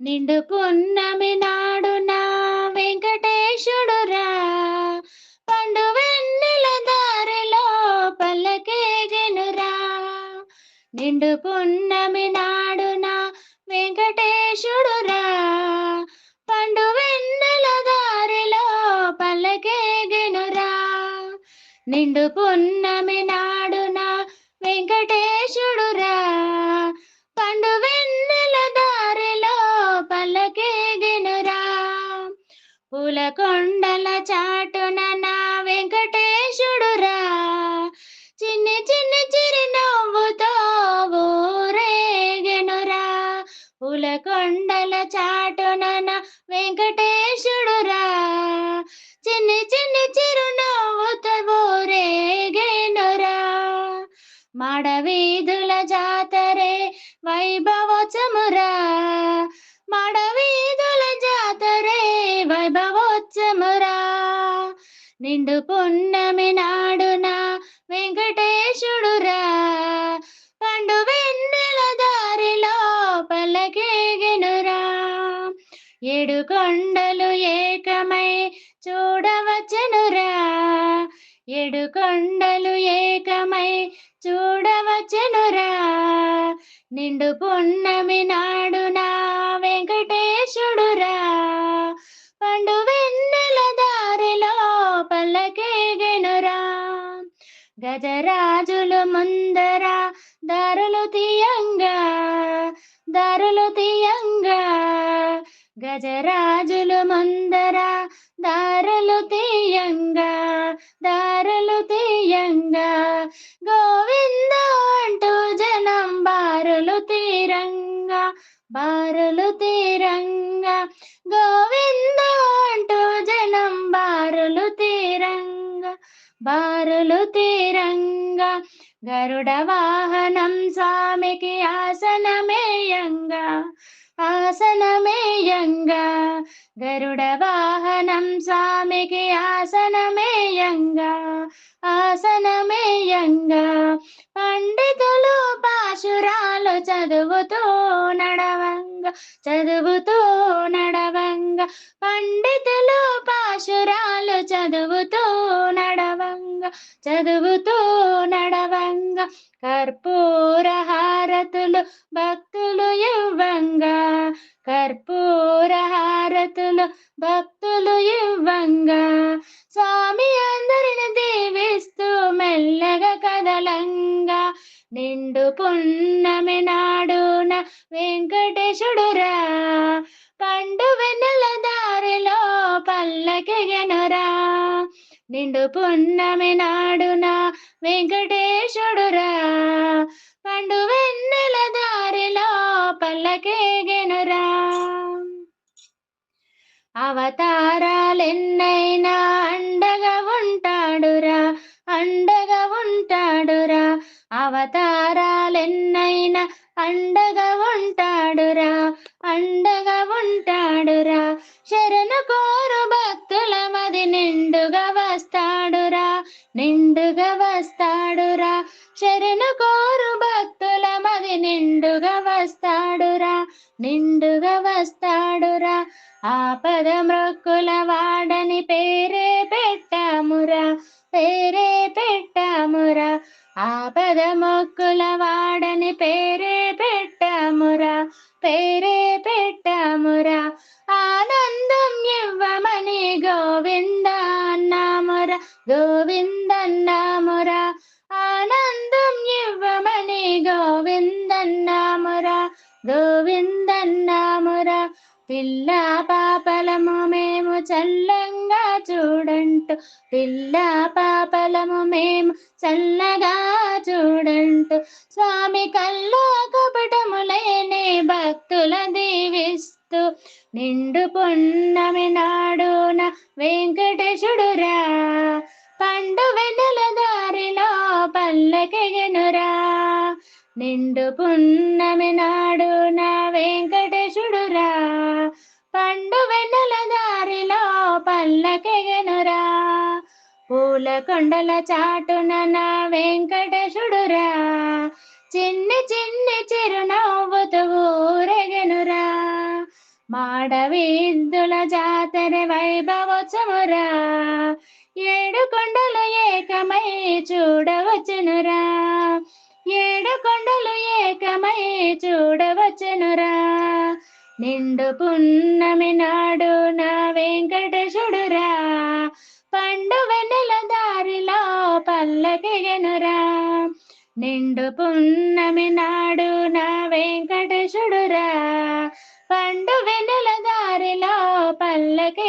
నిండు పున్నమి నాడు నా వెంకటేశుడురా పండు వెన్నెల దారిలో పల్లకేగెనురా నిండుకున్నమి నాడు నా వెంకటేశుడురా పండు వెన్నెల దారిలో పల్లకేగెనురా నిండు పున్నమి నాడు నా వెంకటేశుడురా పూల కొండల చాటున నా వెంకటేశుడురా చిన్ని చిన్ని చిరునవ్వుతో ఊరేగెనురా పూల కొండల చాటున నా వెంకటేశుడురా చిన్ని చిన్ని చిరునవ్వుతో ఊరేగెనురా మాడవీధుల జాతరే వైభవోత్సమురా మాడవీధుల జాతరే వచ్చమురా నిండు పున్నమి నాడున వెంకటేశుడురా. పండు వెన్నెల దారిలో పలకేగెనురా ఏడు కొండలు ఏకమై చూడవచ్చనురా. ఏడు కొండలు ఏకమై చూడవచ్చనురా. నిండు పున్నమి నాడునా వెంకటేశుడురా. గజరాజులు ముందర దారులు తీయంగా దారులు తీయంగా. గజరాజులు ముందర దారులు తీయంగా దారులు తీయంగా. గోవింద అంటూ జనం బారులు తీరంగా బారులు తీరంగా. గోవింద బారులు తీరంగా గరుడ వాహనం స్వామికి ఆసనమేయంగా ఆసనమేయంగా గరుడ వాహనం స్వామికి ఆసనమేయంగా ఆసనమేయంగా పండితులు పాశురా చదువుతూ నడవంగా చదువుతూ నడవంగా. పండితులు పాశురాలు చదువుతూ నడవంగా చదువుతూ నడవంగా. కర్పూర హారతులు భక్తులు నిండు పున్నమి నాడున వెంకటేశుడురా పండు వెన్నెల దారిలో పల్లకెగెనురా నిండు పున్నమి నాడున వెంకటేశుడురా పండు వెన్నెల దారిలో పల్లకేగెనురా అవతారాలెన్నైనా అండగా ఉంటాడురా అండగా ఉంటాడురా. అవతారాలెన్నైనా అండగా ఉంటాడురా అండగా ఉంటాడురా. శరణు కోరు భక్తుల మది నిండుగా వస్తాడురా నిండుగా వస్తాడురా. శరణు కోరు భక్తుల మది నిండుగా వస్తాడురా నిండుగా వస్తాడురా. ఆపద మృక్కుల వాడని పేరే పెట్టామురా పేరే పెట్టామురా. ఆపద మొక్కుల వాడని పేరే పెట్టమురా పేరే పెట్టమురా. ఆనందం ఇవ్వమని గోవింద అన్నామురా గోవిందన్నామురా. ఆనందం ఇవ్వమని గోవిందన్నామురా గోవిందన్నామురా. పిల్ల పాపలము మేము చల్లంగా చూడంటు. పిల్ల పాపలము మేము చల్లగా చూడంటు. స్వామి కళ్ళు కపటము లేని భక్తుల దీవిస్తూ. నిండు పున్నమి నాడున వెంకటేశుడురా పండు వెన్నెల దారిలో పల్లకెగెనురా నిండు పున్నమి నాడున వెంకట పూల కొండల చాటున నా వెంకటేశుడురా. చిన్ని చిన్ని చిరునవ్వుతూ ఊరెగెనురా. మాడవిద్దుల జాతర వైభవోత్సమురా ఏడు కొండలు ఏకమై చూడవచ్చునురా. ఏడు కొండలు ఏకమై చూడవచ్చునురా. నిండు పున్నమి నాడు నా వెంకట నిండు పున్నమి నాడు నా వెంకటేశుడురా పండు వెన్నెల దారిలో పల్లకి